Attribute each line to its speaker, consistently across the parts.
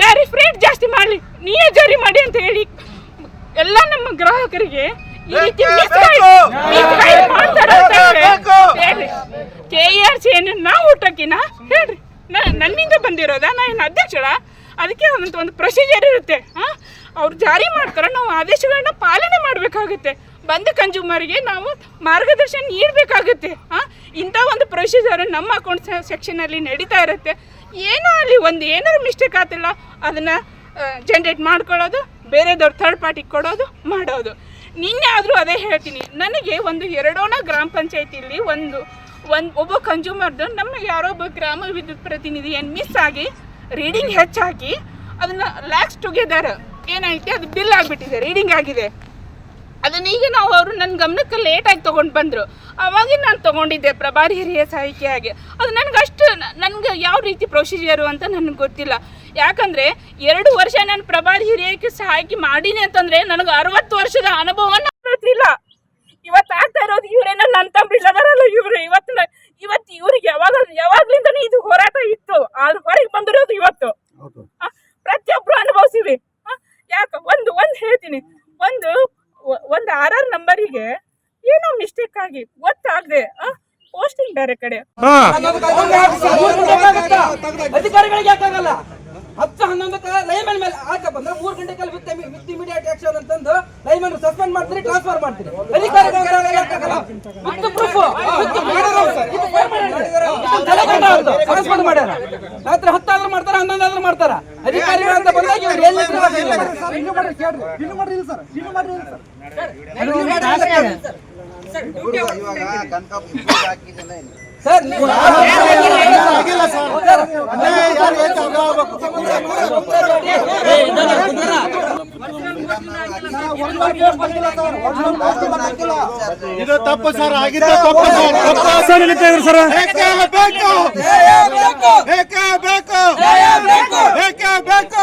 Speaker 1: Tariff rate ಜಾಸ್ತಿ ಮಾಡಲಿ. ನೀವೇ ಜಾರಿ ಮಾಡಿ ಅಂತ ಹೇಳಿ ಎಲ್ಲ ನಮ್ಮ ಗ್ರಾಹಕರಿಗೆ ಈ ರೀತಿ ಕೆ ಆರ್ ಸಿ ಏನು ನಾವು ಊಟಕ್ಕಿನ ಹೇಳ್ರಿ. ನನ್ನಿಂದ ಬಂದಿರೋದಾ? ನಾ ಏನು ಅಧ್ಯಕ್ಷಳ ಅದಕ್ಕೆ ಒಂದು ಒಂದು ಪ್ರೊಸೀಜರ್ ಇರುತ್ತೆ. ಹಾಂ? ಅವ್ರು ಜಾರಿ ಮಾಡ್ತಾರೆ ನಾವು ಆದೇಶಗಳನ್ನ ಪಾಲನೆ ಮಾಡಬೇಕಾಗುತ್ತೆ. ಬಂದ ಕನ್ಸ್ಯೂಮರ್ಗೆ ನಾವು ಮಾರ್ಗದರ್ಶನ ನೀಡಬೇಕಾಗುತ್ತೆ. ಹಾಂ? ಇಂಥ ಒಂದು ಪ್ರೊಸೀಜರ್ ನಮ್ಮ ಅಕೌಂಟ್ ಸೆಕ್ಷನಲ್ಲಿ ನಡೀತಾ ಇರುತ್ತೆ. ಏನೋ ಅಲ್ಲಿ ಒಂದು ಏನಾದ್ರು ಮಿಸ್ಟೇಕ್ ಆತಿಲ್ಲ, ಅದನ್ನು ಜನ್ರೇಟ್ ಮಾಡ್ಕೊಳ್ಳೋದು ಬೇರೆದವ್ರು ಥರ್ಡ್ ಪಾರ್ಟಿಗೆ ಕೊಡೋದು, ಮಾಡೋದು. ನಿನ್ನೆ ಆದರೂ ಅದೇ ಹೇಳ್ತೀನಿ, ನನಗೆ ಒಂದು ಎರಡೋಣ ಗ್ರಾಮ ಪಂಚಾಯತಿಲಿ ಒಂದು ಒಂದು, ಒಬ್ಬ ಕನ್ಸ್ಯೂಮರ್ದು ನಮ್ಮ ಯಾರೋ ಒಬ್ಬ ಗ್ರಾಮ ವಿದ್ಯುತ್ ಪ್ರತಿನಿಧಿ ಏನು ಮಿಸ್ ಆಗಿ ರೀಡಿಂಗ್ ಹೆಚ್ಚಾಗಿ, ಅದನ್ನು ಲ್ಯಾಕ್ಸ್ ಟುಗೆದರ್ ಏನಾಯಿತು, ಅದು ಬಿಲ್ ಆಗಿಬಿಟ್ಟಿದೆ ರೀಡಿಂಗ್ ಆಗಿದೆ. ಅದನ್ನ ಈಗ ನಾವು ಅವರು ನನ್ನ ಗಮನಕ್ಕೆ ಲೇಟಾಗಿ ತೊಗೊಂಡು ಬಂದರು. ಅವಾಗ ನಾನು ತೊಗೊಂಡಿದ್ದೆ ಪ್ರಭಾರಿ ಹಿರಿಯ ಸಹಾಯಕಿಯಾಗಿ ಅದು ನನಗೆ ಅಷ್ಟು ನನಗೆ ಯಾವ ರೀತಿ ಪ್ರೊಸೀಜರು ಅಂತ ನನಗೆ ಗೊತ್ತಿಲ್ಲ. ಯಾಕಂದರೆ ಎರಡು ವರ್ಷ ನಾನು ಪ್ರಭಾರಿ ಹಿರಿಯಕ್ಕೆ ಸಹಾಯಕಿ ಮಾಡೀನಿ ಅಂತಂದರೆ ನನಗೆ ಅರವತ್ತು ವರ್ಷದ ಅನುಭವನ ಗೊತ್ತಿಲ್ಲ ಇವತ್ತು ಆಗ್ತಾ ಇರೋದು ಇವರೇನ ನನ್ನ ತಂಬ್ರಿ ಬರಲ್ಲ ಇವರು. ಇವತ್ತು ಇವತ್ತು ಇವ್ರಿಗೆ ಯಾವಾಗ ಯಾವಾಗ್ಲಿಂದನೂ ಇದು ಹೋರಾಟ ಇತ್ತು. ಅದು ಹೊರಗೆ ಬಂದಿರೋದು ಇವತ್ತು. ಪ್ರತಿಯೊಬ್ರು ಅನುಭವಿಸಿವಿ. ಯಾಕ ಒಂದು ಒಂದು ಹೇಳ್ತೀನಿ. ಒಂದು ಒಂದು ಆರ್ ಆರ್ ನಂಬರಿಗೆ ಏನೋ ಮಿಸ್ಟೇಕ್ ಆಗಿ ಗೊತ್ತಾಗದೆ. ಪೋಸ್ಟಿಂಗ್ ಬೇರೆ ಕಡೆ.
Speaker 2: ಅಧಿಕಾರಿಗಳಿಗೆ ಯಾಕಾಗಲ್ಲ ಹತ್ತು ಹನ್ನೊಂದಕ್ಕೆ ಲೈಮನ್ ಮೇಲೆ ಹಾಕಪ್ಪ ಅಂದ್ರೆ ಮೂರ್ ಗಂಟೆ ಕಾಲ ವಿತ್ ವಿತ್ ಇಮಿಡಿಯೇಟ್ ಆಕ್ಷನ್ ಅಂತಂದು ಲೈಮನ್ ಸಸ್ಪೆಂಡ್ ಮಾಡ್ತೀರಿ ಟ್ರಾನ್ಸ್ಫರ್ ಮಾಡ್ತೀರಿ. ವಿತ್ ಪ್ರೂಫ್ ಟ್ರಾನ್ಸ್ಫರ್ ಮಾಡ್ಯಾರ. ರಾತ್ರಿ ಹತ್ತಾದ್ರೂ ಮಾಡ್ತಾರ ಹನ್ನೊಂದಾದ್ರೂ ಮಾಡ್ತಾರ. ಅಧಿಕಾರಿಗಳು ಅಂತ ಬಂದಾಗ ಇವ್ರು ಎಲ್ಲಿ ಸರ್. ನೀವು
Speaker 3: ಇದು ತಪ್ಪು ಸರ್ ಆಗಿದ್ದ ತಪ್ಪು ಸರ್ ತಪ್ಪು ಸರ್ ನಡೀತಾ ಇದ್ರು ಸರ್ ಬೇಕೇ. ಬೇಕು. ಬೇಕೇ. ಬೇಕು. ಬೇಕೇ. ಬೇಕು.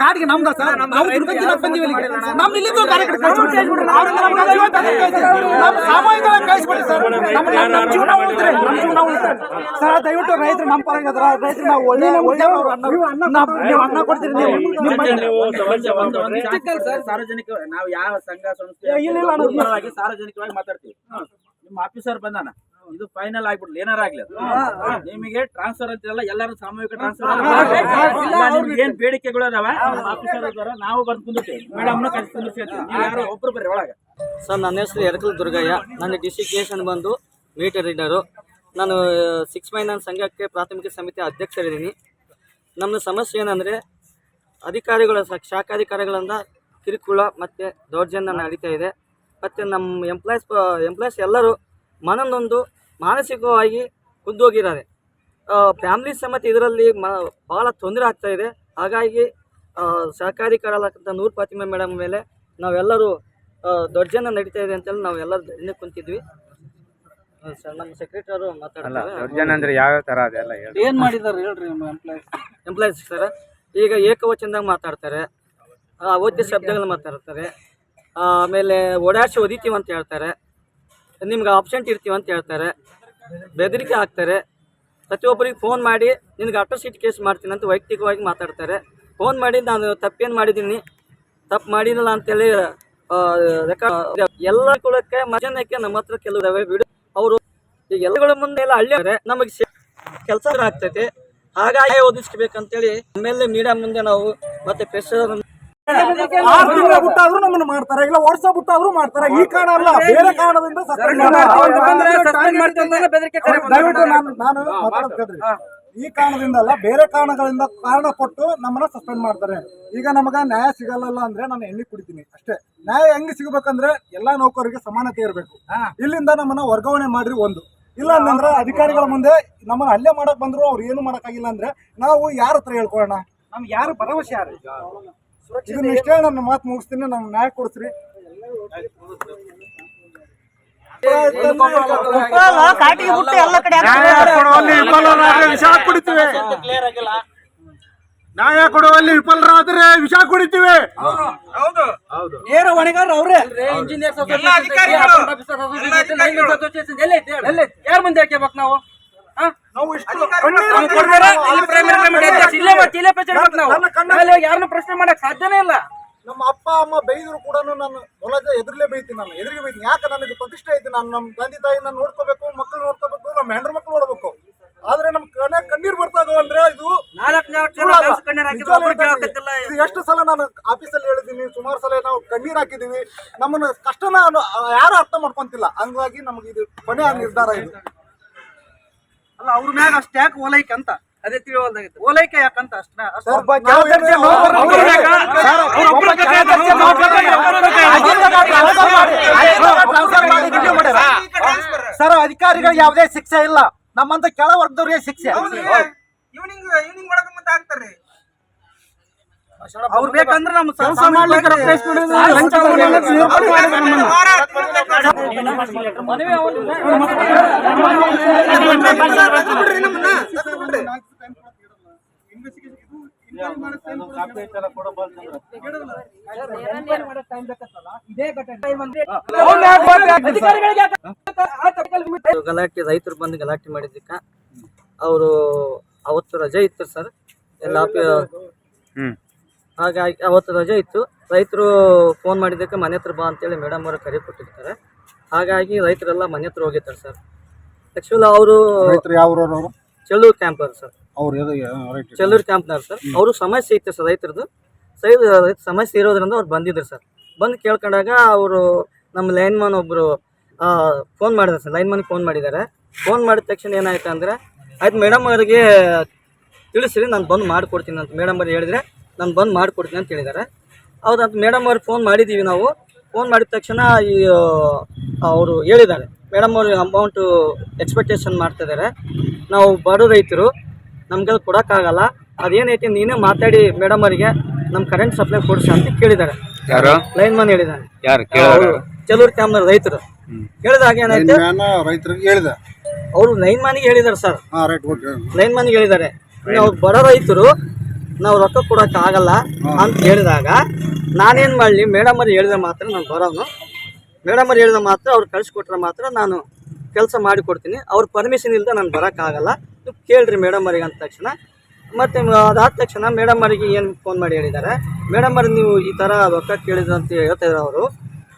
Speaker 2: ಕಾಡಿಗೆ ನಮ್ದ ಸರ್ ನಾವು ದುರ್ಗದಿಂದ ಬಂದಿವಿ. ನಮ್ಮ ಇಲ್ಲಿಂದ ಕಾರ್ಯಕ್ರಮ ಕಳಿಸ್ಬಿಡಿ ಸರ್ ನಮ್ಮ ನಮ್ಮ- ಜೀವನ ಉಳಿದ್ರೆ ನಮ್ಮ ಜೀವನ ಉಳಿದ್ರೆ ಸರ್ ದಯವಿಟ್ಟು ರೈತರು ನಮ್ಮ ಪರಂಗ ಅದ್ರ ರೈತರು ನಾವು ಒಳ್ಳೆ ಒಳ್ಳೆ ಅನ್ನ ನಾವು- ನೀವು ಅನ್ನ ಕೊಡ್ತೀರಿ ನೀವು
Speaker 4: ಸರ್ ಸಾರ್ವಜನಿಕ ನಾವು ಯಾವ ಸಂಘ ಸಂಸ್ಥೆ
Speaker 2: ಇಲ್ಲ, ಇಲ್ಲ,
Speaker 4: ಸಾರ್ವಜನಿಕವಾಗಿ ಮಾತಾಡ್ತೀವಿ. ನಿಮ್ಮ ಆಫೀಸರ್ ಬಂದಾನ? ಇದು ಫೈನಲ್ ಆಗ್ಬಿಡ್ಲಿ ಏನಾರ ಆಗ್ಲಿ ಅದು. ನಿಮಗೆ ಟ್ರಾನ್ಸ್ಫರ್ ಅಂತಿರಲ್ಲ ಎಲ್ಲರೂ ಸಾಮೂಹಿಕ ಟ್ರಾನ್ಸ್ಫರ್ ನಿಮ್ಗೆ ಏನ್ ಬೇಡಿಕೆಗಳು ಅದಾವ? ಆಫೀಸರ್ ನಾವು ಬಂದು ಕುಂದಿರ್ತೀವಿ. ಮೇಡಮ್ನ ಕಳ್ಸಿ ಕುಂದಿರ್ತೀವಿ ನೀವು ಯಾರು ಒಬ್ರು ಬರ್ರಿ ಒಳಗೆ.
Speaker 5: ಸರ್, ನನ್ನ ಹೆಸರು ಎರಕಲ್ ದುರ್ಗಯ್ಯ. ನನ್ನ ಡಿಸ್ಟಿಕೇಶನ್ ಬಂದು ಮೀಟರ್ ರೀಡರು. ನಾನು ಸಿಕ್ಸ್ ಮೈನನ್ ಸಂಘಕ್ಕೆ ಪ್ರಾಥಮಿಕ ಸಮಿತಿ ಅಧ್ಯಕ್ಷರಿದ್ದೀನಿ. ನಮ್ಮ ಸಮಸ್ಯೆ ಏನಂದರೆ, ಅಧಿಕಾರಿಗಳ ಶಾಖಾಧಿಕಾರಿಗಳಿಂದ ಕಿರುಕುಳ ಮತ್ತು ದೌರ್ಜನ್ಯ ನಡೀತಾ ಇದೆ. ಮತ್ತು ನಮ್ಮ ಎಂಪ್ಲಾಯ್ಸ್ ಎಂಪ್ಲಾಯ್ಸ್ ಎಲ್ಲರೂ ಮನನೊಂದು, ಮಾನಸಿಕವಾಗಿ ಕುದ್ದೋಗಿದ್ದಾರೆ ಫ್ಯಾಮ್ಲಿ ಸಮೇತ ಇದರಲ್ಲಿ ಮ ಭಾಳ ತೊಂದರೆ ಆಗ್ತಾ ಇದೆ. ಹಾಗಾಗಿ ಸಹಕಾರಿಕರಾದಂಥ ನೂರ್ ಫಾತಿಮಾ ಮೇಡಮ್ ಮೇಲೆ ನಾವೆಲ್ಲರೂ ದೌರ್ಜನ್ಯ ನಡೀತಾ ಇದೆ ಅಂತೇಳಿ ನಾವೆಲ್ಲರೂ ಧರಣಿ ಕುಂತಿದ್ವಿ. ಸರ್ ನಮ್ಮ ಸೆಕ್ರೆಟರಿ ಮಾತಾಡ್ತಾರೆ.
Speaker 6: ಅಂದ್ರೆ ಯಾವ ಅದೆಲ್ಲ ಹೇಳಿ
Speaker 2: ಏನ್ ಮಾಡಿದಾರೆ ಹೇಳ್ರಿ ನಿಮ್ಮ ಎಂಪ್ಲಾಯ್ಸ್
Speaker 5: ಎಂಪ್ಲಾಯೀಸ್ ಸರ್ ಈಗ ಏಕವಚನದಾಗ ಮಾತಾಡ್ತಾರೆ. ಅವಧ್ಯ ಶಬ್ದಗಳನ್ನ ಶಬ್ದಗಳು ಮಾತಾಡ್ತಾರೆ. ಆಮೇಲೆ ಓಡಾಡ್ಸಿ ಒದಿತೀವಿ ಅಂತ ಹೇಳ್ತಾರೆ. ನಿಮ್ಗೆ ಆಬ್ಸೆಂಟ್ ಇರ್ತೀವಿ ಅಂತ ಹೇಳ್ತಾರೆ. ಬೆದರಿಕೆ ಹಾಕ್ತಾರೆ. ಪ್ರತಿಯೊಬ್ಬರಿಗೆ ಫೋನ್ ಮಾಡಿ ನಿನಗೆ ಅಟೋ ಸೀಟ್ ಕೇಸ್ ಮಾಡ್ತೀನಿ ಅಂತ ವೈಯಕ್ತಿಕವಾಗಿ ಮಾತಾಡ್ತಾರೆ. ಫೋನ್ ಮಾಡಿ ನಾನು ತಪ್ಪೇನು ಮಾಡಿದ್ದೀನಿ. ತಪ್ಪು ಮಾಡಿದಲ್ಲ ಅಂತೇಳಿ ಎಲ್ಲ ಕುಳಕ್ಕೆ ಮಜನಕ್ಕೆ ನಮ್ಮ ಹತ್ರ ಕೆಲವು ವಿಡಿಯೋ ಅವರು ಈಗ ಎಲ್ಲಗಳ ಮುಂದೆ ಎಲ್ಲ ಹಳ್ಳಿ ನಮಗೆ ಕೆಲಸ ಆಗ್ತೈತಿ. ಹಾಗಾಗಿ ಓದಿಸ್ಬೇಕಂತೇಳಿ ಆಮೇಲೆ ಮೀಡಿಯಾ ಮುಂದೆ ನಾವು ಮತ್ತೆ ಪ್ರೆಷರ್
Speaker 2: ಆರು ತಿಂಗಳ ಬಿಟ್ಟಾದ್ರೂ ನಮ್ಮನ್ನ ಮಾಡ್ತಾರೆ. ಇಲ್ಲ ವರ್ಷ ಮಾಡ್ತಾರೆ. ಈ ಕಾರಣ ಅಲ್ಲ ಬೇರೆ ಕಾರಣದಿಂದ suspend ಮಾಡ್ತಾರೆ. ದಯವಿಟ್ಟು ನಾನು ನಾನು ಮಾತಾಡೋದು ಕೇಳ್ರಿ. ಈ ಕಾರಣದಿಂದ ಅಲ್ಲ ಬೇರೆ ಕಾರಣಗಳಿಂದ ಕಾರಣ ಕೊಟ್ಟು ನಮ್ಮನ್ನ ಸಸ್ಪೆಂಡ್ ಮಾಡ್ತಾರೆ. ಈಗ ನಮಗ ನ್ಯಾಯ ಸಿಗಲ್ಲ ಅಂದ್ರೆ ನಾನು ಎಣ್ಣೆ ಕುಡಿತೀನಿ ಅಷ್ಟೇ. ನ್ಯಾಯ ಹೆಂಗ್ ಸಿಗಬೇಕಂದ್ರೆ ಎಲ್ಲಾ ನೌಕರರಿಗೆ ಸಮಾನತೆ ಇರಬೇಕು. ಇಲ್ಲಿಂದ ನಮ್ಮನ್ನ ವರ್ಗಾವಣೆ ಮಾಡ್ರಿ ಒಂದು. ಇಲ್ಲ ಅಂದ್ರೆ ಅಧಿಕಾರಿಗಳ ಮುಂದೆ ನಮ್ಮನ್ನ ಹಲ್ಲೆ ಮಾಡಕ್ ಬಂದ್ರು ಅವ್ರು ಏನು ಮಾಡಕ್ಕಾಗಿಲ್ಲ ಅಂದ್ರೆ ನಾವು ಯಾರ ಹತ್ರ ಹೇಳ್ಕೊಳ್ಳೋಣ?
Speaker 6: ನಮ್ಗೆ ಯಾರು ಭರವಸೆ ಯಾರು?
Speaker 2: ಇದನ್ನ ಇಷ್ಟೇ ನನ್ನ ಮಾತು ಮುಗಿಸ್ತೀನಿ ನಮ್ಗೆ ನ್ಯಾಯ ಕೊಡಿಸ್ರಿ.
Speaker 6: ಕಾಟಿಗೆ ಬಿಟ್ಟು ಎಲ್ಲ ಕಡೆ
Speaker 3: ವಿಷ ಕುಡಿತೀವಿ ನ್ಯಾಯ ಕೊಡುವಲ್ಲಿ ವಿಫಲರಾದ್ರೆ ವಿಷ ಕುಡಿತೀವಿ
Speaker 6: ನೇರ ಹೊಣೆಗಾರ ಅವ್ರೆ
Speaker 5: ಯಾರ ಮುಂದೆ ಹಾಕ್ಯಬೇಕು ನಾವು ಪ್ರಶ್ನೆ ಮಾಡಕ್ ಸಾಧ್ಯನೇ ಇಲ್ಲ.
Speaker 2: ನಮ್ಮ ಅಪ್ಪ ಅಮ್ಮ ಬೈದ್ರು ಕೂಡ ನಾನು ಹೊಲದ ಎದುರಲ್ಲೇ ಬೈತೀನಿ ನಾನು ಎದುರಿಗೆ ಬೈತೀನಿ ಯಾಕೆ ನನಗೆ ಪ್ರತಿಷ್ಠೆ ಐತಿ? ನಾನು ನಮ್ಮ ತಂದೆ ತಾಯಿನ ನೋಡ್ಕೋಬೇಕು ಮಕ್ಕಳು ನೋಡ್ಕೋಬೇಕು ನಮ್ಮ ಹೆಂಡ್ರ ಮಕ್ಕಳು ನೋಡ್ಬೇಕು. ಆದ್ರೆ ನಮ್ ಕಣ್ಣ ಕಣ್ಣೀರ್ ಬರ್ತಾಗ ಅಂದ್ರೆ ಇದು ಇದು. ಎಷ್ಟು ಸಲ ನಾನು ಆಫೀಸಲ್ಲಿ ಹೇಳಿದೀನಿ ಸುಮಾರು ಸಲ ನಾವು ಕಣ್ಣೀರ್ ಹಾಕಿದೀವಿ. ನಮ್ಮನ್ನ ಕಷ್ಟನ ಯಾರು ಅರ್ಥ ಮಾಡ್ಕೊಂತಿಲ್ಲ. ಹಂಗಾಗಿ ನಮಗೆ ಇದು ಕೊನೆ ನಿರ್ಧಾರ ಇದು.
Speaker 6: ಅಲ್ಲ ಅವ್ರ ಮ್ಯಾಗ ಅಷ್ಟ ಯಾಕೆ ಓಲೈಕೆ ಅಂತ?
Speaker 5: ಅದೇ ತಿಳಿವಲ್ದಾಗಿತ್ತು
Speaker 6: ಓಲೈಕೆ ಯಾಕಂತ ಅಷ್ಟ ಅಷ್ಟ
Speaker 2: ಸರ್, ನಾವು ಏನ್ ಸರ್ ಅಧಿಕಾರಿಗಳು ಯಾವುದೇ ಶಿಕ್ಷೆ ಇಲ್ಲ. ನಮ್ಮಂತ ಕೆಳ ವರ್ಗದವ್ರಿಗೆ ಶಿಕ್ಷೆ.
Speaker 6: ಅವ್ರು ಬೇಕಂದ್ರೆ ನಮ್ಮ
Speaker 2: ಕೆಲಸ ಮಾಡ್ಲಿಕ್ಕೆ ರೊಕ್ಕ
Speaker 5: ಗಲಾಟೆ ರೈತರು ಬಂದು ಗಲಾಟೆ ಮಾಡಿದ್ದಕ್ಕೆ. ಅವರು ಅವತ್ತು ರಜೆ ಇತ್ತು ಸರ್. ಎಲ್ಲ ಹಾಗಾಗಿ ಅವತ್ತು ರಜೆ ಇತ್ತು. ರೈತರು ಫೋನ್ ಮಾಡಿದ್ದಕ್ಕೆ ಮನೆ ಹತ್ರ ಬಾ ಅಂತೇಳಿ ಮೇಡಮ್ ಅವರು ಕರೆ ಕೊಟ್ಟಿರ್ತಾರೆ. ಹಾಗಾಗಿ ರೈತರೆಲ್ಲ ಮನೆ ಹತ್ರ ಹೋಗಿರ್ತಾರೆ ಸರ್. ಆ್ಯಕ್ಚುಲಿ ಅವರು
Speaker 3: ರೈತರು ಯಾವ ಅವರು?
Speaker 5: ಚೆಲ್ಲೂರು ಕ್ಯಾಂಪರ್ ಸರ್. ಚೆಲ್ಲೂರು ಕ್ಯಾಂಪ್ನವ್ರು ಸರ್. ಅವರು ಸಮಸ್ಯೆ ಇತ್ತು ಸರ್ ರೈತರದ್ದು. ಸೈ ಸಮಸ್ಯೆ ಇರೋದ್ರಿಂದ ಅವ್ರು ಬಂದಿದ್ರು ಸರ್ ಬಂದು ಕೇಳ್ಕೊಂಡಾಗ ಅವರು ನಮ್ಮ ಲೈನ್ಮನ್ ಒಬ್ಬರು ಫೋನ್ ಮಾಡಿದ್ರು ಸರ್ ಲೈನ್ಮನ್ಗೆ ಫೋನ್ ಮಾಡಿದ್ದಾರೆ. ಫೋನ್ ಮಾಡಿದ ತಕ್ಷಣ ಏನಾಯ್ತು ಅಂದರೆ, ಆಯ್ತು ಮೇಡಮ್ ಅವರಿಗೆ ತಿಳಿಸ್ರಿ, ನಾನು ಬಂದು ಮಾಡಿಕೊಡ್ತೀನಿ ಅಂತ ಮೇಡಮ್ ಅವ್ರು ಹೇಳಿದ್ರೆ, ನಾನು ಬಂದು ಮಾಡಿಕೊಡ್ತೀನಿ ಅಂತ ಹೇಳಿದ್ದಾರೆ. ಹೌದಂತ ಮೇಡಮ್ ಅವ್ರಿಗೆ ಫೋನ್ ಮಾಡಿದ್ದೀವಿ ನಾವು. ಫೋನ್ ಮಾಡಿದ ತಕ್ಷಣ ಈ ಅವರು ಹೇಳಿದ್ದಾರೆ. ಮೇಡಮ್ ಅವ್ರಿಗೆ ಅಮೌಂಟು ಎಕ್ಸ್ಪೆಕ್ಟೇಷನ್ ಮಾಡ್ತಿದ್ದಾರೆ ನಾವು ಬಡ ರೈತರು ನಮ್ಗೆ ಕೊಡೋಕ್ಕಾಗಲ್ಲ. ಅದೇನೈತಿ, ನೀನೇ ಮಾತಾಡಿ ಮೇಡಮ್ ಅವರಿಗೆ. ನಮ್ಮ ಕರೆಂಟ್ ಸಪ್ಲೈ ಕೊಡ್ಸಿ ಅಂತ ಕೇಳಿದ್ದಾರೆ
Speaker 7: ಯಾರು?
Speaker 5: ಲೈನ್ ಮನ್ ಹೇಳಿದ್ದಾನೆ
Speaker 7: ಯಾರು
Speaker 5: ಕೆಲವ್ರು ಕ್ಯಾಮ್ನ ರೈತರು. ಹೇಳಿದಾಗ ಏನಾಯ್ತು
Speaker 3: ರೈತರಿಗೆ ಹೇಳಿದ.
Speaker 5: ಅವರು ಲೈನ್ ಮನಿಗೆ ಹೇಳಿದಾರೆ ಸರ್
Speaker 3: ಹಾ ರೈಟ್ ಓಕೆ
Speaker 5: ಲೈನ್ ಮನ್ಗೆ ಹೇಳಿದ್ದಾರೆ ಅವ್ರು ಬರೋ ರೈತರು ನಾವು ರೊಕ್ಕ ಕೊಡಕ್ ಆಗಲ್ಲ ಅಂತ ಹೇಳಿದಾಗ ನಾನೇನ್ ಮಾಡಲಿ? ಮೇಡಮ್ ಅವ್ರು ಹೇಳಿದ ಮಾತ್ರ ನಾನು ಬರೋನು. ಮೇಡಮ್ ಅವ್ರು ಹೇಳಿದ ಮಾತ್ರ ಅವ್ರು ಕಳಿಸ್ಕೊಟ್ರೆ ಮಾತ್ರ ನಾನು ಕೆಲಸ ಮಾಡಿ ಕೊಡ್ತೀನಿ. ಅವ್ರ ಪರ್ಮಿಷನ್ ಇಲ್ಲದೆ ನಾನು ಬರೋಕ್ಕಾಗಲ್ಲ ನೀವು ಕೇಳ್ರಿ ಮೇಡಮ್ ಅವ್ರಿಗೆ ಅಂದ ತಕ್ಷಣ. ಮತ್ತು ಅದಾದ ತಕ್ಷಣ ಮೇಡಮ್ ಅವರಿಗೆ ಏನು ಫೋನ್ ಮಾಡಿ ಹೇಳಿದ್ದಾರೆ ಮೇಡಮ್ ಅವ್ರು ನೀವು ಈ ಥರ ರೊಕ್ಕ ಕೇಳಿದ್ರು ಅಂತ ಹೇಳ್ತಾ ಇದ್ದಾರೆ ಅವರು.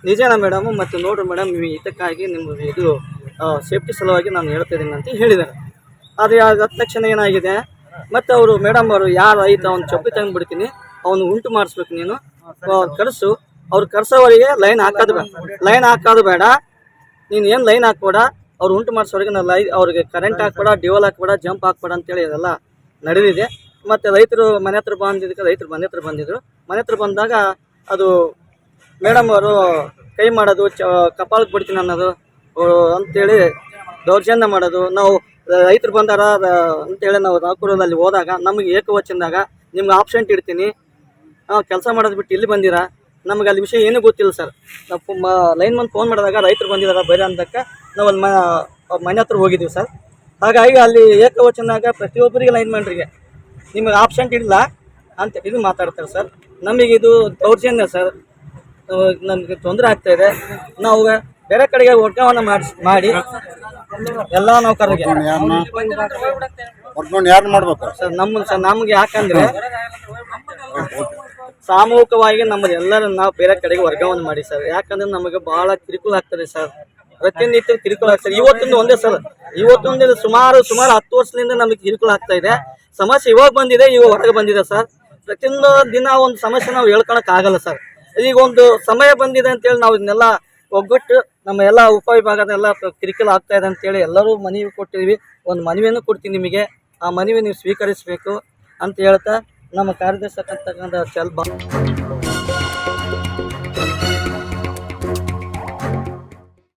Speaker 5: ನಿಜನಾ ಮೇಡಮು ಮತ್ತು ನೋಡ್ರಿ ಮೇಡಮ್ ನೀವು ಇದಕ್ಕಾಗಿ ನಿಮ್ಗೆ ಇದು ಸೇಫ್ಟಿ ಸಲುವಾಗಿ ನಾನು ಹೇಳ್ತಾ ಇದ್ದೀನಿ ಅಂತ ಹೇಳಿದ್ದಾರೆ ಅದು ಅದಾದ ತಕ್ಷಣ ಏನಾಗಿದೆ, ಮತ್ತು ಅವರು ಮೇಡಮ್ ಅವರು ಯಾರು ಐತ ಅವ್ನು ಚಪ್ಪಿ ಬಿಡ್ತೀನಿ, ಅವನು ಉಂಟು ಮಾಡಿಸ್ಬೇಕು ನೀನು ಕರೆಸು. ಅವ್ರು ಕರೆಸೋವರಿಗೆ ಲೈನ್ ಹಾಕೋದು ಬೇಡ. ಲೈನ್ ಹಾಕೋದು ಬೇಡ. ನೀನು ಏನು ಲೈನ್ ಹಾಕ್ಬೇಡ, ಅವ್ರು ಉಂಟು ಮಾಡಿಸೋರಿಗೆ ನಾನು ಲೈ ಅವ್ರಿಗೆ ಕರೆಂಟ್ ಹಾಕ್ಬೇಡ ಡಿವಲ್ ಹಾಕ್ಬೇಡ ಜಂಪ್ ಹಾಕ್ಬೇಡ ಅಂತೇಳಿ ಅದೆಲ್ಲ. ನಡೆದಿದೆ. ಮತ್ತು ರೈತರು ಮನೆ ಹತ್ರ ಬಂದಿದ್ದಕ್ಕೆ ರೈತರು ಮನೆ ಹತ್ರ ಬಂದಿದ್ದರು ಮನೆ ಹತ್ರ ಬಂದಾಗ ಅದು ಮೇಡಮ್ ಅವರು ಕೈ ಮಾಡೋದು, ಚ ಕಪಾಳಕ್ಕೆ ಬಿಡ್ತೀನಿ ಅನ್ನೋದು ಅಂತೇಳಿ ದೌರ್ಜನ್ಯ ಮಾಡೋದು. ನಾವು ರೈತರು ಬಂದಾರ ಅಂತೇಳಿ ನಾವು ರಾಕುರದಲ್ಲಿ ಹೋದಾಗ ನಮಗೆ ಏಕವಚನದಾಗ ನಿಮ್ಗೆ ಆಪ್ಷೆಂಟ್ ಇಡ್ತೀನಿ. ನಾವು ಕೆಲಸ ಮಾಡೋದು ಬಿಟ್ಟು ಇಲ್ಲಿ ಬಂದಿರಾ? ನಮಗೆ ಅಲ್ಲಿ ವಿಷಯ ಏನೂ ಗೊತ್ತಿಲ್ಲ ಸರ್. ನಾವು ಲೈನ್ ಮಂದ್ ಫೋನ್ ಮಾಡಿದಾಗ ರೈತರು ಬಂದಿದ್ದಾರೆ ಬೇರೆ ಅಂದಕ್ಕೆ ನಾವು ಅಲ್ಲಿ ಮನೆ ಹತ್ರ ಹೋಗಿದ್ದೀವಿ ಸರ್. ಹಾಗಾಗಿ ಅಲ್ಲಿ ಏಕವಚನಾಗ ಪ್ರತಿಯೊಬ್ಬರಿಗೆ ಲೈನ್ ಮ್ಯಾನ್ರಿಗೆ ನಿಮಗೆ ಆಪ್ಷನ್ ಇಲ್ಲ ಅಂತ ಇದು ಮಾತಾಡ್ತಾರೆ ಸರ್ ನಮಗೆ ಇದು ದೌರ್ಜನ್ಯ ಸರ್ ನಮಗೆ ತೊಂದರೆ ಆಗ್ತಾ ಇದೆ. ನಾವು ಬೇರೆ ಕಡೆಗೆ ವರ್ಗಾವಣೆ ಮಾಡಿಸ್ ಮಾಡಿ ಎಲ್ಲ ನೌಕರರಿಗೆ
Speaker 3: ಯಾರು ಮಾಡ್ಬೇಕು?
Speaker 5: ಸರ್ ನಮ್ಮ ಸರ್ ನಮ್ಗೆ ಯಾಕಂದ್ರೆ ಸಾಮೂಹಿಕವಾಗಿ ನಮ್ಮದು ಎಲ್ಲರನ್ನ ನಾವು ಬೇರೆ ಕಡೆಗೆ ವರ್ಗಾವಣೆ ಮಾಡಿ ಸರ್ ಯಾಕಂದ್ರೆ ನಮಗೆ ಬಹಳ ಕಿರುಕುಳ ಆಗ್ತದೆ ಸರ್ ಪ್ರತಿನಿತ್ಯ ಕಿರುಕುಳ ಆಗ್ತದೆ ಇವತ್ತೊಂದು ಒಂದೇ ಸರ್ ಇವತ್ತೊಂದು ಸುಮಾರು ಸುಮಾರು ಹತ್ತು ವರ್ಷದಿಂದ ನಮಗೆ ಕಿರುಕುಳ ಆಗ್ತಾ ಇದೆ. ಸಮಸ್ಯೆ ಇವಾಗ ಬಂದಿದೆ, ಇವಾಗ ಹೊರಗೆ ಬಂದಿದೆ ಸರ್. ಪ್ರತಿಯೊಂದು ದಿನ ಒಂದು ಸಮಸ್ಯೆ ನಾವು ಹೇಳ್ಕೊಳಕ್ ಆಗಲ್ಲ ಸರ್. ಈಗ ಒಂದು ಸಮಯ ಬಂದಿದೆ ಅಂತೇಳಿ ನಾವು ಇದನ್ನೆಲ್ಲ ಒಗ್ಗಟ್ಟು ನಮ್ಮ ಎಲ್ಲ ಉಪವಿಭಾಗದ ಎಲ್ಲ ಕಿರಿಕಿಲ ಆಗ್ತಾ ಇದೆ ಅಂತೇಳಿ ಎಲ್ಲರೂ ಮನವಿ ಕೊಟ್ಟಿದ್ವಿ ಒಂದು ಮನವಿಯನ್ನು ಕೊಡ್ತೀನಿ ನಿಮಗೆ. ಆ ಮನವಿ ನೀವು ಸ್ವೀಕರಿಸಬೇಕು ಅಂತ ಹೇಳ್ತಾ ನಮ್ಮ ಕಾರ್ಯದರ್ಶಕಂತಕ್ಕಂಥ ಚಲ್ ಬಾ